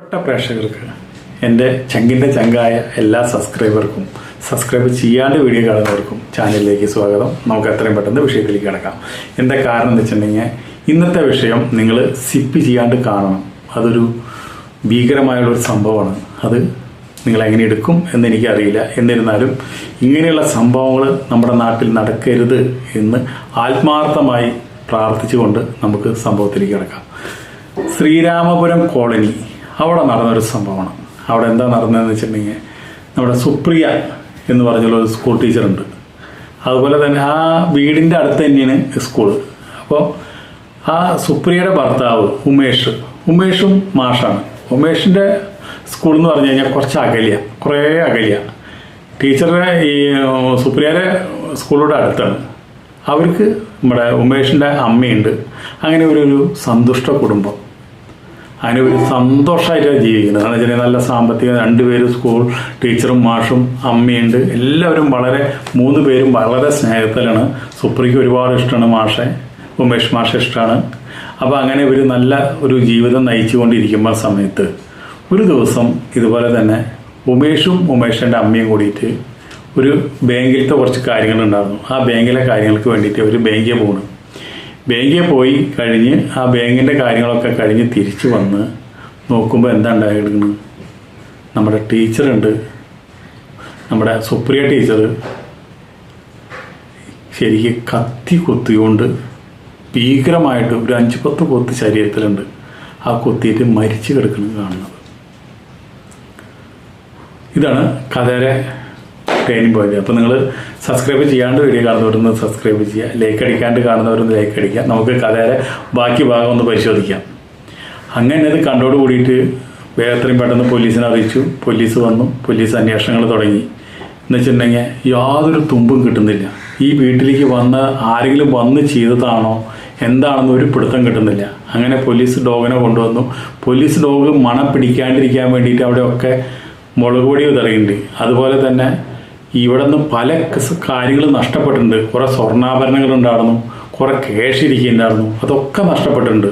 പ്രിയപ്പെട്ട പ്രേക്ഷകർക്ക് എന്റെ ചങ്കിന്റെ ചങ്കായ എല്ലാ സബ്സ്ക്രൈബർക്കും സബ്സ്ക്രൈബ് ചെയ്യാണ്ട് വീഡിയോ കാണുന്നവർക്കും ചാനലിലേക്ക് സ്വാഗതം. നമുക്ക് എത്രയും പെട്ടെന്ന് വിഷയത്തിലേക്ക് കിടക്കാം. എന്താ കാരണം എന്ന് വെച്ചിട്ടുണ്ടെങ്കിൽ ഇന്നത്തെ വിഷയം നിങ്ങൾ സിപ്പ് ചെയ്യാണ്ട് കാണണം. അതൊരു ഭീകരമായുള്ളൊരു സംഭവമാണ്. അത് നിങ്ങൾ എങ്ങനെ എടുക്കും എന്ന് എനിക്കറിയില്ല. എന്നിരുന്നാലും ഇങ്ങനെയുള്ള സംഭവങ്ങൾ നമ്മുടെ നാട്ടിൽ നടക്കരുത് എന്ന് ആത്മാർത്ഥമായി പ്രാർത്ഥിച്ചുകൊണ്ട് നമുക്ക് സംഭവത്തിലേക്ക് കിടക്കാം. ശ്രീരാമപുരം കോളനി അവിടെ നടന്നൊരു സംഭവമാണ്. അവിടെ എന്താ നടന്നതെന്ന് വെച്ചിട്ടുണ്ടെങ്കിൽ നമ്മുടെ സുപ്രിയ എന്ന് പറഞ്ഞുള്ള ഒരു സ്കൂൾ ടീച്ചറുണ്ട് അതുപോലെ തന്നെ ആ വീടിന്റെ അടുത്ത് തന്നെയാണ് സ്കൂൾ അപ്പോൾ ആ സുപ്രിയയുടെ ഭർത്താവ് ഉമേഷ് ഉമേഷും മാഷാണ്. ഉമേഷിന്റെ സ്കൂൾ എന്ന് പറഞ്ഞു കഴിഞ്ഞാൽ കുറച്ച് അകലിയ കുറേ അകലിയ. ടീച്ചറുടെ ഈ സുപ്രിയയുടെ സ്കൂളിലൂടെ അടുത്താണ്. അവർക്ക് നമ്മുടെ ഉമേഷിന്റെ അമ്മയുണ്ട്. അങ്ങനെ ഒരു സന്തുഷ്ട കുടുംബം. അങ്ങനെ ഒരു സന്തോഷമായിട്ടാണ് ജീവിക്കുന്നത്. കാരണം വെച്ചാൽ നല്ല സാമ്പത്തിക രണ്ടുപേരും സ്കൂൾ ടീച്ചറും മാഷും അമ്മയുണ്ട്. എല്ലാവരും വളരെ മൂന്ന് പേരും വളരെ സ്നേഹത്തിലാണ്. സുപ്രിക്ക് ഒരുപാട് ഇഷ്ടമാണ് മാഷെ. ഉമേഷ് മാഷ ഇഷ്ടമാണ്. അപ്പോൾ അങ്ങനെ ഒരു നല്ല ഒരു ജീവിതം നയിച്ചുകൊണ്ടിരിക്കുമ്പോൾ സമയത്ത് ഒരു ദിവസം ഇതുപോലെ തന്നെ ഉമേഷും ഉമേഷിന്റെ അമ്മയും കൂടിയിട്ട് ഒരു ബാങ്കിലത്തെ കുറച്ച് കാര്യങ്ങളുണ്ടായിരുന്നു. ആ ബാങ്കിലെ കാര്യങ്ങൾക്ക് വേണ്ടിയിട്ട് ഒരു ബാങ്കിൽ പോകണം ബാങ്കിൽ പോയി കഴിഞ്ഞ് ആ ബാങ്കിന്റെ കാര്യങ്ങളൊക്കെ കഴിഞ്ഞ് തിരിച്ചു വന്ന് നോക്കുമ്പോൾ എന്താ ഉണ്ടായിരിക്കുന്നത് നമ്മുടെ ടീച്ചറുണ്ട്. നമ്മുടെ സുപ്രിയ ടീച്ചർ ശരിക്ക് കത്തി കൊത്തിക്കൊണ്ട് ഭീകരമായിട്ട് ഒരു അഞ്ച് പത്ത് കൊത്ത് ശരീരത്തിലുണ്ട്. ആ കൊത്തിയിട്ട് മരിച്ചു കിടക്കുന്നത് കാണുന്നത്. ഇതാണ് കഥയുടെ ട്രെയിനിങ് പോയിന്റ് അപ്പോൾ നിങ്ങൾ സബ്സ്ക്രൈബ് ചെയ്യാണ്ട് വീഡിയോ കാണുന്നവരൊന്ന് സബ്സ്ക്രൈബ് ചെയ്യുക ലൈക്ക് അടിക്കാണ്ട് കാണുന്നവരൊന്ന് ലൈക്ക് അടിക്കുക നമുക്ക് കഥയുടെ ബാക്കി ഭാഗം ഒന്ന് പരിശോധിക്കാം. അങ്ങനെ അത് കണ്ടോട് കൂടിയിട്ട് വേഗത്രയും പെട്ടെന്ന് പോലീസിനെ അറിയിച്ചു. പോലീസ് വന്നു. പോലീസ് അന്വേഷണങ്ങൾ തുടങ്ങി. എന്ന് വെച്ചിട്ടുണ്ടെങ്കിൽ യാതൊരു തുമ്പും കിട്ടുന്നില്ല. ഈ വീട്ടിലേക്ക് വന്ന് ആരെങ്കിലും വന്ന് ചെയ്തതാണോ? എന്താണെന്ന് ഒരു പിടുത്തം കിട്ടുന്നില്ല. അങ്ങനെ പോലീസ് ഡോഗിനെ കൊണ്ടുവന്നു. പോലീസ് ഡോഗ് മണം പിടിക്കാണ്ടിരിക്കാൻ വേണ്ടിയിട്ട് അവിടെയൊക്കെ മുളക് പൊടി വിതറിയിട്ടുണ്ട്. അതുപോലെ തന്നെ ഇവിടെ നിന്ന് പല കാര്യങ്ങളും നഷ്ടപ്പെട്ടിട്ടുണ്ട്. കുറേ സ്വർണാഭരണങ്ങൾ ഉണ്ടായിരുന്നു കുറേ ക്യാഷ് ഇരിക്കുന്നുണ്ടായിരുന്നു അതൊക്കെ നഷ്ടപ്പെട്ടിട്ടുണ്ട്.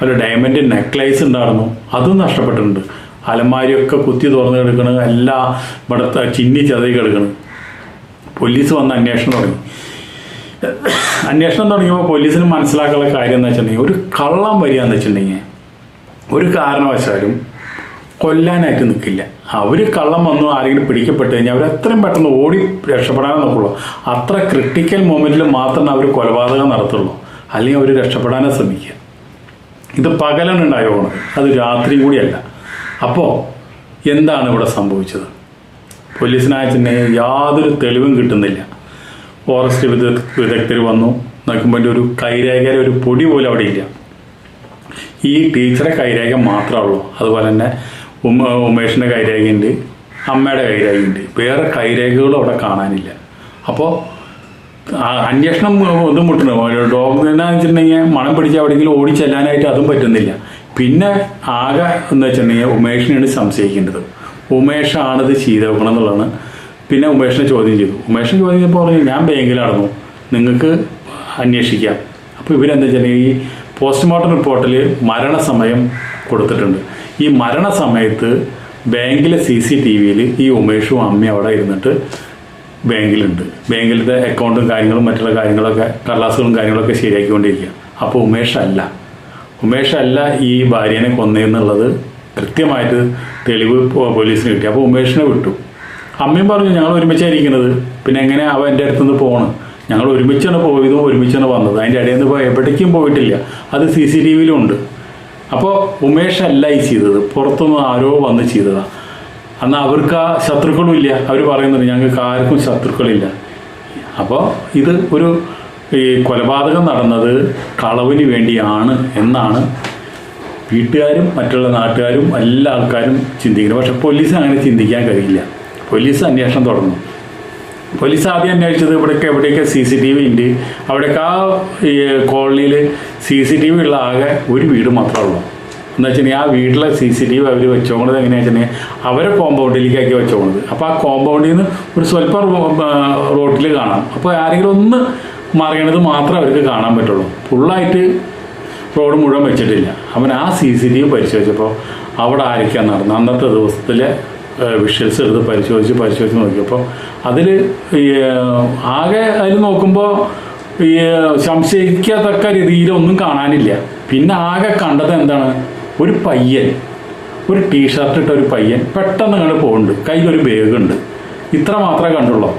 അതുപോലെ ഡയമണ്ട് നെക്ലൈസ് ഉണ്ടായിരുന്നു അതും നഷ്ടപ്പെട്ടിട്ടുണ്ട്. അലമാരിയൊക്കെ കുത്തി തുറന്ന് കിടക്കണ് എല്ലാ ഇവിടുത്തെ ചിന്നി ചതയി കിടക്കണ്. പോലീസ് വന്ന് അന്വേഷണം തുടങ്ങി. അന്വേഷണം തുടങ്ങിയപ്പോൾ പോലീസിന് മനസ്സിലാക്കാനുള്ള കാര്യം എന്ന് വെച്ചിട്ടുണ്ടെങ്കിൽ ഒരു കള്ളം വരിക എന്ന് വെച്ചിട്ടുണ്ടെങ്കിൽ ഒരു കാരണവശാലും കൊല്ലാനായിട്ട് നിൽക്കില്ല അവർ കള്ളം വന്നു ആരെങ്കിലും പിടിക്കപ്പെട്ട് കഴിഞ്ഞാൽ അവർ എത്രയും പെട്ടെന്ന് ഓടി രക്ഷപ്പെടാനേ നോക്കുള്ളൂ. അത്ര ക്രിട്ടിക്കൽ മൊമെന്റിൽ മാത്രമേ അവർ കൊലപാതകം നടത്തുള്ളൂ. അല്ലെങ്കിൽ അവർ രക്ഷപ്പെടാനേ ശ്രമിക്കുക. ഇത് പകലാണ് ഉണ്ടായോണം അത് രാത്രിയും കൂടിയല്ല. അപ്പോൾ എന്താണ് ഇവിടെ സംഭവിച്ചത്? പോലീസിനായിട്ടുണ്ടെങ്കിൽ യാതൊരു തെളിവും കിട്ടുന്നില്ല. ഫോറസ്റ്റ് വിദഗ് വിദഗ്ധർ വന്നു. നോക്കുമ്പോൾ ഒരു കൈരേഖയുടെ ഒരു പൊടി പോലും അവിടെ ഇല്ല. ഈ ടീച്ചറെ കൈരേഖ മാത്രമേ ഉള്ളൂ. അതുപോലെ തന്നെ ഉമ ഉമേഷിന്റെ കൈരേഖയുണ്ട് അമ്മയുടെ കൈരേഖയുണ്ട്. വേറെ കൈരേഖകളും അവിടെ കാണാനില്ല. അപ്പോൾ അന്വേഷണം ഒന്നും മുട്ടണം ഡോക്ടറിനെ വെച്ചിട്ടുണ്ടെങ്കിൽ മണം പിടിച്ച് എവിടെയെങ്കിലും ഓടി ചെല്ലാനായിട്ട് അതും പറ്റുന്നില്ല. പിന്നെ ആകെ എന്ന് വെച്ചിട്ടുണ്ടെങ്കിൽ ഉമേഷിനെയാണ് സംശയിക്കേണ്ടത്. ഉമേഷാണിത് ചെയ്തേക്കണം എന്നുള്ളതാണ്. പിന്നെ ഉമേഷിനെ ചോദ്യം ചെയ്തു. ഉമേഷിനെ ചോദ്യം ചെയ്തപ്പോൾ പറഞ്ഞു ഞാൻ ബാങ്കിലായിരുന്നു. നിങ്ങൾക്ക് അന്വേഷിക്കാം. അപ്പോൾ ഇവരെന്താ വെച്ചിട്ടുണ്ടെങ്കിൽ ഈ പോസ്റ്റ്മോർട്ടം റിപ്പോർട്ടിൽ മരണസമയം കൊടുത്തിട്ടുണ്ട്. ഈ മരണസമയത്ത് ബാങ്കിലെ സി സി ടി വിയിൽ ഈ ഉമേഷും അമ്മയും അവിടെ ഇരുന്നിട്ട് ബാങ്കിലുണ്ട്. ബാങ്കിലത്തെ അക്കൗണ്ടും കാര്യങ്ങളും മറ്റുള്ള കാര്യങ്ങളൊക്കെ കടലാസുകളും കാര്യങ്ങളൊക്കെ ശരിയാക്കിക്കൊണ്ടിരിക്കുക അപ്പോൾ ഉമേഷ് അല്ല. ഉമേഷ് അല്ല ഈ ഭാര്യനെ കൊന്നതെന്നുള്ളത് കൃത്യമായിട്ട് തെളിവ് പോലീസിന് കിട്ടി. അപ്പോൾ ഉമേഷിനെ വിട്ടു. അമ്മയും പറഞ്ഞു ഞങ്ങൾ ഒരുമിച്ചായിരിക്കുന്നത് പിന്നെ എങ്ങനെ അവ എന്റെ അടുത്ത് നിന്ന് പോകണം ഞങ്ങൾ ഒരുമിച്ചാണ് പോയതും ഒരുമിച്ചാണ് വന്നത്. അതിന്റെ ഇടയിൽ നിന്ന് എവിടേക്കും പോയിട്ടില്ല. അത് സി സി ടി വിയിലും ഉണ്ട്. അപ്പോൾ ഉമേഷ് അല്ല ഈ ചെയ്തത്. പുറത്തുനിന്ന് ആരോ വന്ന് ചെയ്തതാണ് എന്നാൽ അവർക്ക് ആ ശത്രുക്കളും ഇല്ല. അവർ പറയുന്നുണ്ട് ഞങ്ങൾക്ക് ആർക്കും ശത്രുക്കളില്ല. അപ്പോൾ ഇത് ഒരു ഈ കൊലപാതകം നടന്നത് കളവിന് വേണ്ടിയാണ് എന്നാണ് വീട്ടുകാരും മറ്റുള്ള നാട്ടുകാരും എല്ലാ ആൾക്കാരും ചിന്തിക്കുന്നത്. പക്ഷെ പോലീസ് അങ്ങനെ ചിന്തിക്കാൻ കഴിയില്ല. പോലീസ് അന്വേഷണം തുടങ്ങും. പോലീസ് ആദ്യം അന്വേഷിച്ചത് ഇവിടെയൊക്കെ എവിടെയൊക്കെ സി സി ടി വി ഉണ്ട്. അവിടെയൊക്കെ ആ കോളനിയിൽ സി സി ടി വി ഉള്ള ആകെ ഒരു വീട് മാത്രമേ ഉള്ളൂ. എന്ന് വെച്ചാൽ ആ വീട്ടിലെ സി സി ടി വി അവർ വെച്ചോണത് എങ്ങനെയാണെന്ന് വെച്ചിട്ടുണ്ടെങ്കിൽ അവരെ കോമ്പൗണ്ടിലേക്കാക്കി വെച്ചോണത്. അപ്പോൾ ആ കോമ്പൗണ്ടിൽ നിന്ന് ഒരു സ്വല്പം റോട്ടിൽ കാണാം. അപ്പോൾ ആരെങ്കിലും ഒന്ന് മറിയണത് മാത്രമേ അവർക്ക് കാണാൻ പറ്റുള്ളൂ. ഫുള്ളായിട്ട് റോഡ് മുഴുവൻ വെച്ചിട്ടില്ല. അവൻ ആ സി സി ടി വി പരിശോധിച്ചപ്പോൾ അവിടെ ആരൊക്കെയാണ് നടന്നത്? അന്നത്തെ ദിവസത്തിലെ വിഷ്വൽസ് എടുത്ത് പരിശോധിച്ച് പരിശോധിച്ച് നോക്കിയപ്പോൾ അതിൽ ആകെ അതിൽ നോക്കുമ്പോൾ ഈ സംശയിക്കത്തക്ക രീതിയിലൊന്നും കാണാനില്ല. പിന്നെ ആകെ കണ്ടത് എന്താണ്? ഒരു പയ്യൻ. ഒരു ടീഷർട്ട് ഇട്ട ഒരു പയ്യൻ പെട്ടെന്ന് ഇങ്ങനെ പോകുന്നുണ്ട് കയ്യിലൊരു ബാഗ് ഉണ്ട്. ഇത്ര മാത്രമേ കണ്ടുള്ളൂ.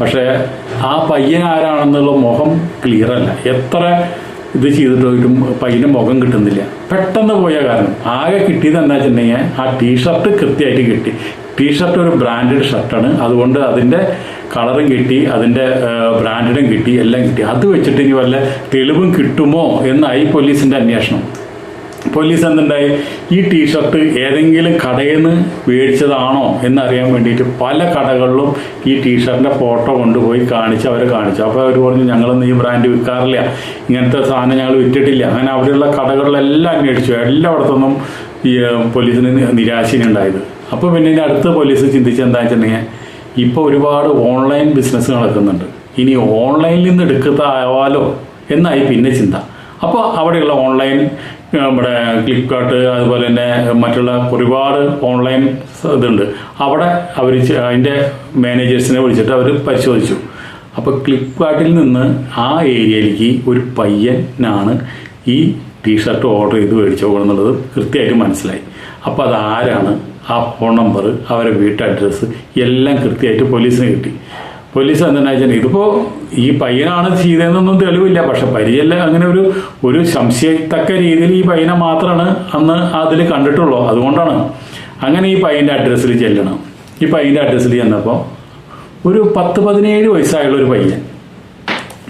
പക്ഷേ ആ പയ്യൻ ആരാണെന്നുള്ള മുഖം ക്ലിയർ അല്ല. എത്ര ഇത് ചെയ്തിട്ടും പയ്യന് മുഖം കിട്ടുന്നില്ല. പെട്ടെന്ന് പോയ കാരണം. ആകെ കിട്ടിയത് എന്താ വെച്ചിട്ടുണ്ടെങ്കിൽ ആ ടീഷർട്ട് കൃത്യമായിട്ട് കിട്ടി. ടീഷർട്ട് ഒരു ബ്രാൻഡഡ് ഷർട്ടാണ് അതുകൊണ്ട് അതിന്റെ കളറും കിട്ടി അതിന്റെ ബ്രാൻഡഡും കിട്ടി എല്ലാം കിട്ടി. അത് വെച്ചിട്ട് ഇനി വല്ല തെളിവും കിട്ടുമോ എന്നായി പോലീസിന്റെ അന്വേഷണം. പോലീസ് എന്തുണ്ടായി? ഈ ടീഷർട്ട് ഏതെങ്കിലും കടയിൽ നിന്ന് മേടിച്ചതാണോ എന്നറിയാൻ വേണ്ടിയിട്ട് പല കടകളിലും ഈ ടീഷർട്ടിന്റെ ഫോട്ടോ കൊണ്ടുപോയി കാണിച്ച് അവരെ കാണിച്ചു. അപ്പോൾ അവർ പറഞ്ഞു ഞങ്ങളൊന്നും ഈ ബ്രാൻഡ് വിൽക്കാറില്ല. ഇങ്ങനത്തെ സാധനം ഞങ്ങൾ വിറ്റിട്ടില്ല. അങ്ങനെ അവിടെയുള്ള കടകളിലെല്ലാം അന്വേഷിച്ചു. എല്ലായിടത്തൊന്നും ഈ പോലീസിന് നിരാശയുണ്ടായത് അപ്പോൾ പിന്നെ ഇതിന്റെ അടുത്ത പോലീസ് ചിന്തിച്ച എന്താ വെച്ചിട്ടുണ്ടെങ്കിൽ ഇപ്പോൾ ഒരുപാട് ഓൺലൈൻ ബിസിനസ് നടക്കുന്നുണ്ട്. ഇനി ഓൺലൈനിൽ നിന്ന് എടുക്കത്താവാലോ എന്നായി പിന്നെ ചിന്ത. അപ്പോൾ അവിടെയുള്ള ഓൺലൈൻ നമ്മുടെ ഫ്ലിപ്കാർട്ട് അതുപോലെ തന്നെ മറ്റുള്ള ഒരുപാട് ഓൺലൈൻ ഇതുണ്ട്. അവിടെ അവർ അതിന്റെ മാനേജേഴ്സിനെ വിളിച്ചിട്ട് അവർ പരിശോധിച്ചു. അപ്പോൾ ഫ്ലിപ്കാർട്ടിൽ നിന്ന് ആ ഏരിയയിലേക്ക് ഒരു പയ്യനാണ് ഈ ടീഷർട്ട് ഓർഡർ ചെയ്ത് മേടിച്ചു എന്നുള്ളത് കൃത്യമായിട്ട് മനസ്സിലായി. അപ്പോൾ അത് ആരാണ് ആ ഫോൺ നമ്പർ അവരെ വീട്ട് അഡ്രസ്സ് എല്ലാം കൃത്യമായിട്ട് പോലീസിന് കിട്ടി. പോലീസ് എന്താണെന്ന് വെച്ചാൽ ഇതിപ്പോൾ ഈ പയ്യനാണ് ചെയ്തതെന്നൊന്നും തെളിവില്ല. പക്ഷെ പരിചയല്ല അങ്ങനെ ഒരു ഒരു സംശയത്തക്ക രീതിയിൽ ഈ പയ്യനെ മാത്രമാണ് അന്ന് അതിൽ കണ്ടിട്ടുള്ളൂ. അതുകൊണ്ടാണ് അങ്ങനെ ഈ പയ്യന്റെ അഡ്രസ്സിൽ ചെല്ലണം. ഈ പയ്യന്റെ അഡ്രസ്സിൽ ചെന്നപ്പോൾ ഒരു പത്ത് പതിനേഴ് വയസ്സായുള്ള ഒരു പയ്യൻ.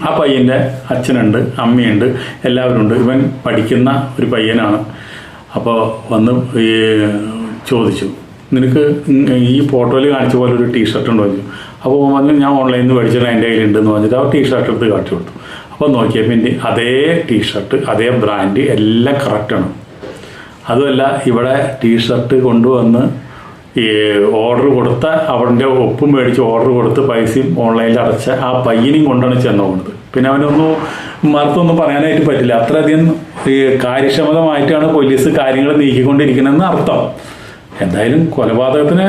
ആ പയ്യന്റെ അച്ഛനുണ്ട് അമ്മയുണ്ട് എല്ലാവരും ഉണ്ട് ഇവൻ പഠിക്കുന്ന ഒരു പയ്യനാണ്. അപ്പോൾ വന്ന് ഈ ചോദിച്ചു. നിനക്ക് ഈ ഫോട്ടോയിൽ കാണിച്ച പോലെ ഒരു ടീഷർട്ട് ഉണ്ടോ ചോദിച്ചു. അപ്പോൾ വന്ന് ഞാൻ ഓൺലൈനിൽ നിന്ന് മേടിച്ചിട്ട് എന്റെ കയ്യിൽ എന്ന് പറഞ്ഞിട്ട് ആ ടീഷർട്ട് എടുത്ത് കാട്ടി കൊടുത്തു. അപ്പോൾ നോക്കിയപ്പോൾ എന്റെ അതേ ടീഷർട്ട് അതേ ബ്രാൻഡ് എല്ലാം കറക്റ്റാണ് അതുമല്ല ഇവിടെ ടീഷർട്ട് കൊണ്ടുവന്ന് ഈ ഓർഡർ കൊടുത്ത അവന്റെ ഒപ്പും മേടിച്ച് ഓർഡർ കൊടുത്ത് പൈസയും ഓൺലൈനിൽ അടച്ച ആ പയ്യനെയും കൊണ്ടാണ് ചെന്ന് പോകുന്നത് പിന്നെ അവനൊന്നും മറുത്തൊന്നും പറയാനായിട്ട് പറ്റില്ല. അത്രയധികം കാര്യക്ഷമതമായിട്ടാണ് പോലീസ് കാര്യങ്ങൾ നീക്കിക്കൊണ്ടിരിക്കുന്നതെന്ന് അർത്ഥം. എന്തായാലും കൊലപാതകത്തിനെ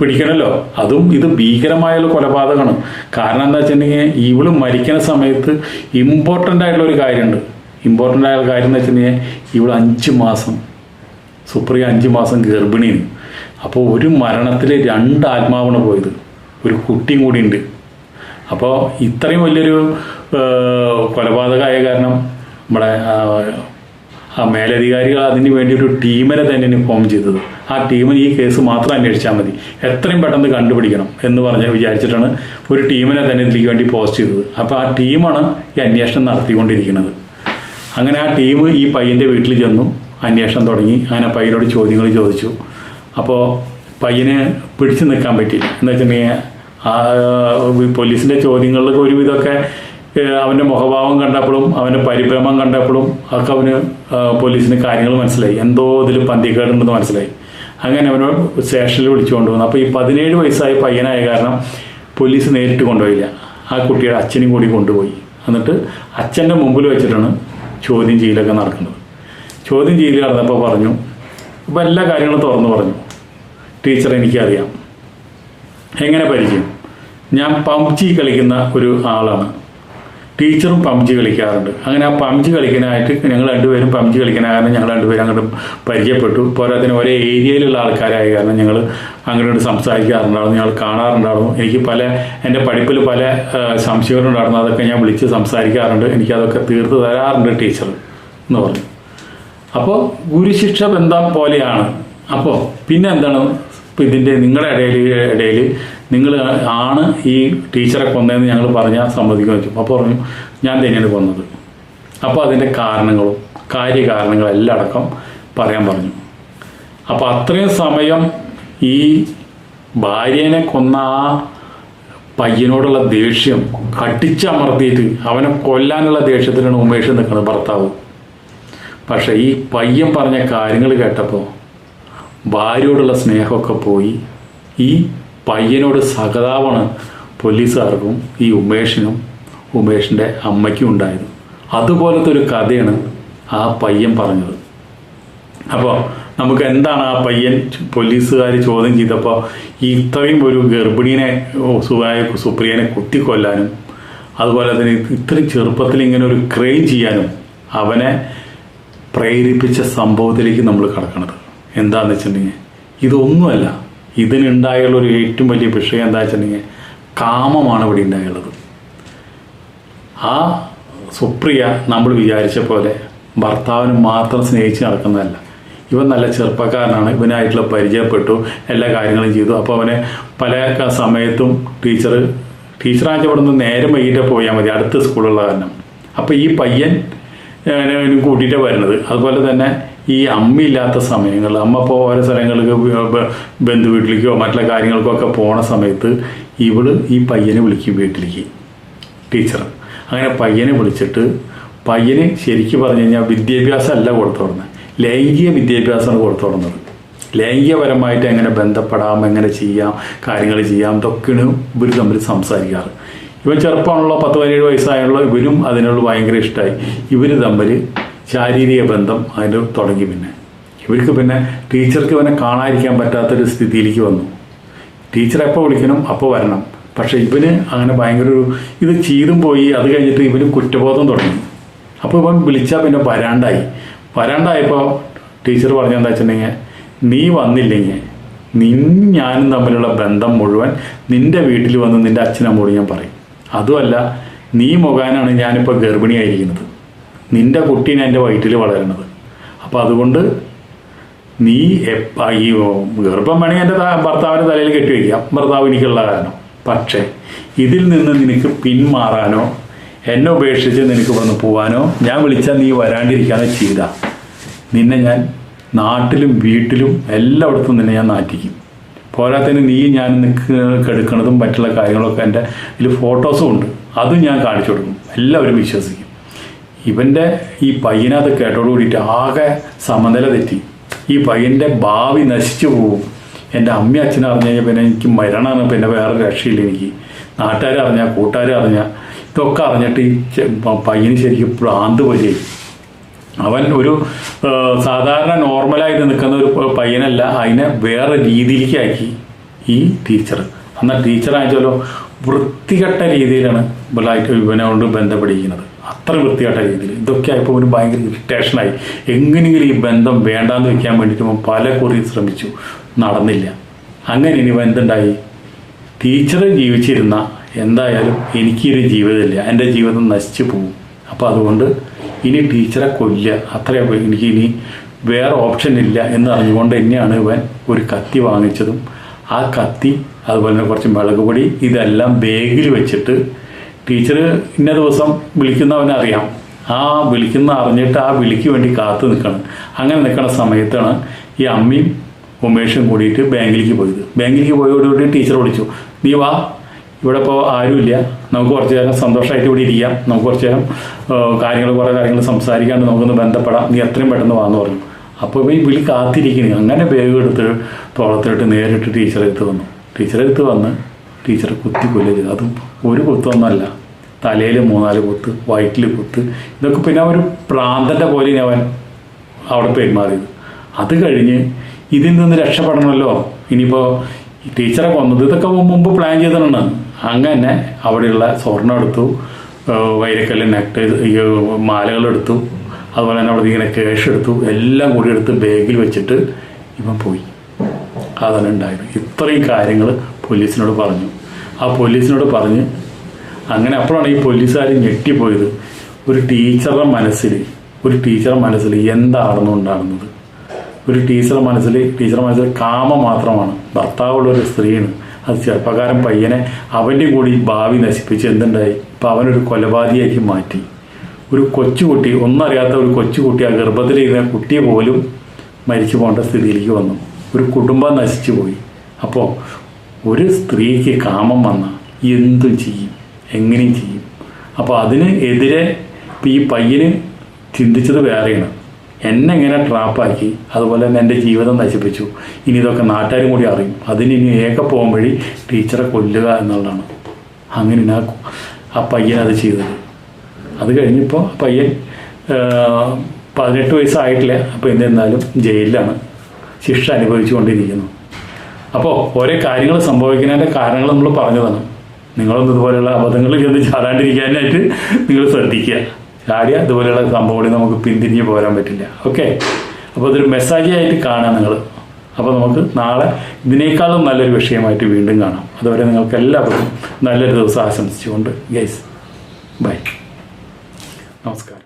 പിടിക്കണല്ലോ. അതും ഇത് ഭീകരമായുള്ള കൊലപാതകമാണ്. കാരണം എന്താ വെച്ചിട്ടുണ്ടെങ്കിൽ ഇവൾ മരിക്കുന്ന സമയത്ത് ഇമ്പോർട്ടന്റ് ആയിട്ടുള്ള ഒരു കാര്യമുണ്ട്. ഇമ്പോർട്ടന്റ് ആയ കാര്യം എന്ന് വെച്ചിട്ടുണ്ടെങ്കിൽ ഇവൾ അഞ്ച് മാസം സുപ്രിയ അഞ്ച് മാസം ഗർഭിണിയാണ്. അപ്പോൾ ഒരു മരണത്തിൽ രണ്ട് ആത്മാവാണ് പോയത്. ഒരു കുട്ടിയും കൂടി ഉണ്ട്. അപ്പോൾ ഇത്രയും വലിയൊരു കൊലപാതകമായ കാരണം നമ്മുടെ ആ, മേലധികാരികൾ അതിന് വേണ്ടി ഒരു ടീമിനെ തന്നെ ഫോം ചെയ്തത്. ആ ടീമിന് ഈ കേസ് മാത്രം അന്വേഷിച്ചാൽ മതി. എത്രയും പെട്ടെന്ന് കണ്ടുപിടിക്കണം എന്ന് പറഞ്ഞ് വിചാരിച്ചിട്ടാണ് ഒരു ടീമിനെ തന്നെ ഇതിലേക്ക് വേണ്ടി പോസ്റ്റ് ചെയ്തത്. അപ്പോൾ ആ ടീമാണ് ഈ അന്വേഷണം നടത്തിക്കൊണ്ടിരിക്കുന്നത്. അങ്ങനെ ആ ടീം ഈ പയ്യന്റെ വീട്ടിൽ ചെന്നു അന്വേഷണം തുടങ്ങി. അങ്ങനെ പയ്യനോട് ചോദ്യങ്ങൾ ചോദിച്ചു. അപ്പോൾ പയ്യനെ പിടിച്ചു നിൽക്കാൻ പറ്റിയില്ല. എന്ന് വെച്ചിട്ടുണ്ടെങ്കിൽ ആ പോലീസിന്റെ ചോദ്യങ്ങളിലൊക്കെ ഒരുവിധമൊക്കെ അവന്റെ മുഖഭാവം കണ്ടപ്പോഴും അവന്റെ പരിഭ്രമം കണ്ടപ്പോഴും ഒക്കെ അവന് പോലീസിന് കാര്യങ്ങൾ മനസ്സിലായി. എന്തോ ഇതിൽ പന്തിക്കേടുണ്ടെന്ന് മനസ്സിലായി. അങ്ങനെ അവനോട് സ്റ്റേഷനിൽ വിളിച്ചു കൊണ്ടുവന്നു. അപ്പോൾ ഈ പതിനേഴ് വയസ്സായ പയ്യനായ കാരണം പോലീസ് നേരിട്ട് കൊണ്ടുപോയില്ല. ആ കുട്ടിയുടെ അച്ഛനും കൂടി കൊണ്ടുപോയി. എന്നിട്ട് അച്ഛന്റെ മുമ്പിൽ വെച്ചിട്ടാണ് ചോദ്യം ചെയ്യലൊക്കെ നടക്കുന്നത്. ചോദ്യം ചെയ്യൽ നടന്നപ്പോൾ പറഞ്ഞു അപ്പോൾ എല്ലാ കാര്യങ്ങളും തുറന്നു പറഞ്ഞു. ടീച്ചർ എനിക്കറിയാം. എങ്ങനെ പരിചയം? ഞാൻ പബ്ജി കളിക്കുന്ന ഒരു ആളാണ്. ടീച്ചറും പബ്ജി കളിക്കാറുണ്ട്. അങ്ങനെ ആ പബ്ജി കളിക്കാനായിട്ട് ഞങ്ങൾ രണ്ടുപേരും പബ്ജി കളിക്കുന്ന കാരണം ഞങ്ങൾ രണ്ടുപേരും അങ്ങോട്ട് പരിചയപ്പെട്ടു. പോരാത്തിന് ഒരേ ഏരിയയിലുള്ള ആൾക്കാരായ കാരണം ഞങ്ങൾ അങ്ങോട്ട് സംസാരിക്കാറുണ്ടായിരുന്നു. ഞങ്ങൾ കാണാറുണ്ടായിരുന്നു. എനിക്ക് പല എന്റെ പഠിപ്പിൽ പല സംശയങ്ങളുണ്ടായിരുന്നു അതൊക്കെ ഞാൻ വിളിച്ച് സംസാരിക്കാറുണ്ട്. എനിക്കതൊക്കെ തീർത്ത് തരാറുണ്ട് ടീച്ചർ എന്ന് പറഞ്ഞു. അപ്പോൾ ഗുരുശിക്ഷ ബന്ധം പോലെയാണ്. അപ്പോൾ പിന്നെ എന്താണ്? ഇതിന്റെ നിങ്ങളുടെ ഇടയിൽ ഇടയിൽ നിങ്ങൾ ആണ് ഈ ടീച്ചറെ കൊന്നതെന്ന് ഞങ്ങൾ പറഞ്ഞാൽ സമ്മതിക്കാൻ വെച്ചു അപ്പോൾ പറഞ്ഞു ഞാൻ തന്നെയാണ് കൊന്നത്. അപ്പോൾ അതിന്റെ കാരണങ്ങളും കാര്യകാരണങ്ങളും എല്ലാം അടക്കം പറയാൻ പറഞ്ഞു. അപ്പോൾ അത്രയും സമയം ഈ ഭാര്യേനെ കൊന്ന ആ പയ്യനോടുള്ള ദേഷ്യം കട്ടിച്ചമർത്തിയിട്ട് അവനെ കൊല്ലാനുള്ള ദേഷ്യത്തിനാണ് ഉമേഷ് നിൽക്കുന്നത് ഭർത്താവ്. പക്ഷേ ഈ പയ്യൻ പറഞ്ഞ കാര്യങ്ങൾ കേട്ടപ്പോൾ ഭാര്യയോടുള്ള സ്നേഹമൊക്കെ പോയി. ഈ പയ്യനോട് സഹതാവാണ് പോലീസുകാർക്കും ഈ ഉമേഷിനും ഉമേഷിന്റെ അമ്മയ്ക്കും ഉണ്ടായത്. അതുപോലത്തെ ഒരു കഥയാണ് ആ പയ്യൻ പറഞ്ഞത്. അപ്പോൾ നമുക്ക് എന്താണ് ആ പയ്യൻ പോലീസുകാർ ചോദ്യം ചെയ്തപ്പോൾ ഇത്രയും ഒരു ഗർഭിണീനെ സുഖായ സുപ്രിയനെ കുത്തിക്കൊല്ലാനും അതുപോലെ തന്നെ ഇത്രയും ചെറുപ്പത്തിൽ ഇങ്ങനെ ഒരു ക്രൈം ചെയ്യാനും അവനെ പ്രേരിപ്പിച്ച സംഭവത്തിലേക്ക് നമ്മൾ കടക്കണത്. എന്താണെന്ന് വെച്ചിട്ടുണ്ടെങ്കിൽ ഇതൊന്നുമല്ല. ഇതിനുണ്ടായുള്ള ഒരു ഏറ്റവും വലിയ വിഷയം എന്താ വെച്ചിട്ടുണ്ടെങ്കിൽ കാമമാണ് ഇവിടെ ഉണ്ടായുള്ളത് ആ സുപ്രിയ നമ്മൾ വിചാരിച്ച പോലെ ഭർത്താവിന് മാത്രം സ്നേഹിച്ച് നടക്കുന്നതല്ല. ഇവൻ നല്ല ചെറുപ്പക്കാരനാണ് ഇവനായിട്ടുള്ള പരിചയപ്പെട്ടു എല്ലാ കാര്യങ്ങളും ചെയ്തു. അപ്പോൾ അവനെ പല സമയത്തും ടീച്ചർ ടീച്ചറാഴ്ച ഇവിടെ നിന്ന് നേരം വൈകിട്ട് പോയാൽ മതി അടുത്ത സ്കൂളുള്ള കാരണം. അപ്പോൾ ഈ പയ്യൻ കൂട്ടിയിട്ടാണ് വരുന്നത്. അതുപോലെ തന്നെ ഈ അമ്മയില്ലാത്ത സമയങ്ങളിൽ അമ്മ ഇപ്പോൾ ഓരോ സ്ഥലങ്ങൾക്ക് ബന്ധു വീട്ടിലേക്കോ മറ്റുള്ള കാര്യങ്ങൾക്കോ ഒക്കെ പോണ സമയത്ത് ഇവൾ ഈ പയ്യനെ വിളിക്കും വീട്ടിലേക്ക് ടീച്ചർ അങ്ങനെ പയ്യനെ വിളിച്ചിട്ട് പയ്യന് ശരിക്കും പറഞ്ഞു കഴിഞ്ഞാൽ വിദ്യാഭ്യാസം അല്ല കൊടുത്തു തുടങ്ങുന്നത് ലൈംഗിക വിദ്യാഭ്യാസമാണ് കൊടുത്തു തുടങ്ങുന്നത് ലൈംഗികപരമായിട്ട് എങ്ങനെ ബന്ധപ്പെടാം എങ്ങനെ ചെയ്യാം കാര്യങ്ങൾ ചെയ്യാം ഇതൊക്കെയാണ് ഇവർ തമ്മിൽ സംസാരിക്കാറ്. ഇവൻ ചെറുപ്പമാണല്ലോ പത്ത് പതിനേഴ് വയസ്സായുള്ള ഇവരും അതിനുള്ള ഭയങ്കര ഇഷ്ടമായി ഇവർ തമ്മിൽ ശാരീരിക ബന്ധം അതിന് തുടങ്ങി പിന്നെ. ഇവർക്ക് പിന്നെ ടീച്ചർക്ക് ഇവനെ കാണാതിരിക്കാൻ പറ്റാത്തൊരു സ്ഥിതിയിലേക്ക് വന്നു. ടീച്ചർ എപ്പോൾ വിളിക്കണം അപ്പോൾ വരണം. പക്ഷെ ഇവന് അങ്ങനെ ഭയങ്കര ഒരു ഇത് ചെയ്തും പോയി അത് കഴിഞ്ഞിട്ട് ഇവന് കുറ്റബോധം തുടങ്ങി. അപ്പോൾ ഇവൻ വിളിച്ചാൽ പിന്നെ വരാണ്ടായി. വരാണ്ടായപ്പോൾ ടീച്ചർ പറഞ്ഞെന്താ വെച്ചിട്ടുണ്ടെങ്കിൽ നീ വന്നില്ലെങ്കിൽ നിൻ ഞാനും തമ്മിലുള്ള ബന്ധം മുഴുവൻ നിന്റെ വീട്ടിൽ വന്ന് നിന്റെ അച്ഛനമ്മോട് ഞാൻ പറയും. അതുമല്ല നീ മുഖാനാണ് ഞാനിപ്പോൾ ഗർഭിണിയായിരിക്കുന്നത്. നിന്റെ കുട്ടീനെ എന്റെ വയറ്റിൽ വളരുന്നത് അപ്പോൾ അതുകൊണ്ട് നീ ഈ ഗർഭം വേണമെങ്കിൽ എന്റെ ഭർത്താവിന്റെ തലയിൽ കെട്ടിവെക്കാം ഭർത്താവ് എനിക്കുള്ള കാരണം. പക്ഷേ ഇതിൽ നിന്ന് നിനക്ക് പിന്മാറാനോ എന്നെ ഉപേക്ഷിച്ച് നിനക്ക് വന്ന് പോവാനോ ഞാൻ വിളിച്ചാൽ നീ വരാണ്ടിരിക്കാനോ ചെയ്ത. നിന്നെ ഞാൻ നാട്ടിലും വീട്ടിലും എല്ലായിടത്തും നിന്നെ ഞാൻ നാറ്റിക്കും. പോരാത്തതിന് നീ ഞാൻ നിനക്ക് കെടുക്കണതും മറ്റുള്ള കാര്യങ്ങളൊക്കെ എന്റെ ഇതിൽ ഫോട്ടോസും ഉണ്ട്. അതും ഞാൻ കാണിച്ചു കൊടുക്കും. എല്ലാവരും വിശ്വസിക്കും. ഇവന്റെ ഈ പയ്യനെ കേട്ടോട് കൂടിയിട്ട് ആകെ സമനില തെറ്റി. ഈ പയ്യന്റെ ഭാവി നശിച്ചു പോകും എന്റെ അമ്മ അച്ഛനെ അറിഞ്ഞു കഴിഞ്ഞാൽ പിന്നെ എനിക്ക് മരണമാണ് പിന്നെ വേറെ രക്ഷയില്ല എനിക്ക്. നാട്ടുകാർ അറിഞ്ഞാൽ കൂട്ടുകാർ അറിഞ്ഞാൽ ഇതൊക്കെ അറിഞ്ഞിട്ട് ഈ പയ്യന് ശരിക്കും പ്രാന്ത് പോലെ അവൻ ഒരു സാധാരണ നോർമലായിട്ട് നിൽക്കുന്ന ഒരു പയ്യനല്ല അതിനെ വേറെ രീതിയിലേക്ക് ആക്കി ഈ ടീച്ചർ എന്നാൽ ടീച്ചർ ആണെച്ചാലോ വൃത്തികെട്ട രീതിയിലാണ് ഇവനെ കൊണ്ട് ബന്ധപ്പെടിക്കുന്നത് അത്ര വൃത്തിയായിട്ട രീതിയിൽ. ഇതൊക്കെ ആയപ്പോൾ ഒരു ഭയങ്കര ഇറിറ്റേഷനായി എങ്ങനെയെങ്കിലും ഈ ബന്ധം വേണ്ടാന്ന് വെക്കാൻ വേണ്ടിയിട്ട് അവൻ പല കുറി ശ്രമിച്ചു. നടന്നില്ല. അങ്ങനെ ഇനി എന്തുണ്ടായി? ടീച്ചർ ജീവിച്ചിരുന്ന എന്തായാലും എനിക്കൊരു ജീവിതമില്ല. എന്റെ ജീവിതം നശിച്ചു പോകും. അപ്പോൾ അതുകൊണ്ട് ഇനി ടീച്ചറെ കൊല്ല അത്രയേ. എനിക്ക് ഇനി വേറെ ഓപ്ഷൻ ഇല്ല എന്ന് അറിഞ്ഞുകൊണ്ട് തന്നെയാണ് ഇവൻ ഒരു കത്തി വാങ്ങിച്ചതും. ആ കത്തി അതുപോലെ തന്നെ കുറച്ച് മുളക് പൊടി ഇതെല്ലാം ബാഗിൽ വെച്ചിട്ട് ടീച്ചർ ഇന്ന ദിവസം വിളിക്കുന്നവനെ അറിയാം. ആ വിളിക്കുന്ന അറിഞ്ഞിട്ട് ആ വിളിക്ക് വേണ്ടി കാത്തു നിൽക്കണം. അങ്ങനെ നിൽക്കുന്ന സമയത്താണ് ഈ അമ്മയും ഉമേഷും കൂടിയിട്ട് ബാങ്കിലേക്ക് പോയത്. ബാങ്കിലേക്ക് പോയതോടുകൂടി ടീച്ചർ വിളിച്ചു. നീ വാ. ഇവിടെ ഇപ്പോൾ ആരുമില്ല. നമുക്ക് കുറച്ച് നേരം സന്തോഷമായിട്ട് ഇവിടെ ഇരിക്കാം. നമുക്ക് കുറച്ച് നേരം കാര്യങ്ങൾ കുറേ കാര്യങ്ങൾ സംസാരിക്കാണ്ട് നമുക്കൊന്ന് ബന്ധപ്പെടാം. നീ എത്രയും പെട്ടെന്ന് വാന്ന് പറഞ്ഞു. അപ്പോൾ ഈ വിളി കാത്തിരിക്കുന്നു. അങ്ങനെ ബാഗ് എടുത്ത് തോളത്തിലിട്ട് നേരിട്ട് ടീച്ചറെ അടുത്ത് വന്നു. ടീച്ചറെ അടുത്ത് വന്ന് ടീച്ചറെ കുത്തി കൊല്ലുക അതും ഒരു കുത്തൊന്നുമല്ല. തലയിൽ മൂന്നാൽ കുത്ത് വയറ്റിൽ കുത്ത്. ഇതൊക്കെ പിന്നെ ഒരു പ്രാന്തന്റെ പോലെ അവൻ അവിടെ പെരുമാറിയത്. അത് കഴിഞ്ഞ് ഇതിൽ നിന്ന് രക്ഷപ്പെടണമല്ലോ. ഇനിയിപ്പോൾ ടീച്ചറെ കൊന്നത് ഇതൊക്കെ മുമ്പ് പ്ലാൻ ചെയ്തിട്ടുണ്ട് അങ്ങനെ അവിടെയുള്ള സ്വർണം എടുത്തു വൈരക്കല്ല് നെക്ട് മാലകളെടുത്തു അതുപോലെ തന്നെ അവിടെ ഇങ്ങനെ കേഷ് എടുത്തു. എല്ലാം കൂടി എടുത്ത് ബാഗിൽ വെച്ചിട്ട് ഇവൻ പോയി. അതാണ് ഉണ്ടായത്. ഇത്രയും കാര്യങ്ങൾ പോലീസിനോട് പറഞ്ഞു. ആ പോലീസിനോട് പറഞ്ഞ് അങ്ങനെ അപ്പോഴാണ് ഈ പോലീസുകാർ ഞെട്ടിപ്പോയത്. ഒരു ടീച്ചറുടെ മനസ്സിൽ ഒരു ടീച്ചറുടെ മനസ്സിൽ എന്താണെന്ന് ഉണ്ടാകുന്നത് ഒരു ടീച്ചറുടെ മനസ്സിൽ ടീച്ചറുടെ മനസ്സിൽ കാമം മാത്രമാണ്. ഭർത്താവുള്ള ഒരു സ്ത്രീയാണ്. അത് ചെറുപ്പക്കാരൻ പയ്യനെ അവന്റെ കൂടി ഭാവി നശിപ്പിച്ച് എന്തുണ്ടായി? ഇപ്പം അവനൊരു കൊലപാതകയാക്കി മാറ്റി. ഒരു കൊച്ചുകുട്ടി ഒന്നറിയാത്ത ഒരു കൊച്ചുകുട്ടി ആ ഗർഭത്തിലിരുന്ന കുട്ടിയെ പോലും മരിച്ചു പോകേണ്ട സ്ഥിതിയിലേക്ക് വന്നു. ഒരു കുടുംബം നശിച്ചു പോയി. അപ്പോൾ ഒരു സ്ത്രീക്ക് കാമം വന്നാൽ എന്തും ചെയ്യും. എങ്ങനെയും ചെയ്യും. അപ്പോൾ അതിന് എതിരെ ഈ പയ്യന് ചിന്തിച്ചത് വേറെയാണ്. എന്നെ ഇങ്ങനെ ട്രാപ്പാക്കി അതുപോലെ തന്നെ എന്റെ ജീവിതം നശിപ്പിച്ചു. ഇനി ഇതൊക്കെ നാട്ടുകാരും കൂടി അറിയും. അതിന് ഇനി ഏക പോകാൻ വഴി ടീച്ചറെ കൊല്ലുക എന്നുള്ളതാണ്. അങ്ങനെ ആ പയ്യൻ അത് ചെയ്തത്. അത് കഴിഞ്ഞപ്പോൾ പയ്യൻ പതിനെട്ട് വയസ്സായിട്ടില്ല. അപ്പോൾ എന്നിരുന്നാലും ജയിലിലാണ്. ശിക്ഷ അനുഭവിച്ചുകൊണ്ടിരിക്കുന്നു. അപ്പോൾ ഓരോ കാര്യങ്ങൾ സംഭവിക്കുന്നതിന്റെ കാരണങ്ങൾ നമ്മൾ പറഞ്ഞതാണ്. നിങ്ങളൊന്നും ഇതുപോലെയുള്ള അബദ്ധങ്ങളിൽ ചെന്ന് ചാടാണ്ടിരിക്കാനായിട്ട് നിങ്ങൾ ശ്രദ്ധിക്കുക. ചാടിയ ഇതുപോലെയുള്ള സംഭവങ്ങളിൽ നമുക്ക് പിന്തിരിഞ്ഞ് പോരാൻ പറ്റില്ല. ഓക്കെ അപ്പോൾ ഇതൊരു മെസ്സേജ് ആയിട്ട് കാണാം നിങ്ങൾ. അപ്പോൾ നമുക്ക് നാളെ ഇതിനേക്കാളും നല്ലൊരു വിഷയമായിട്ട് വീണ്ടും കാണാം. അതുവരെ നിങ്ങൾക്ക് എല്ലാവർക്കും നല്ലൊരു ദിവസം ആശംസിച്ചുകൊണ്ട് ഗൈസ് ബൈ നമസ്കാരം.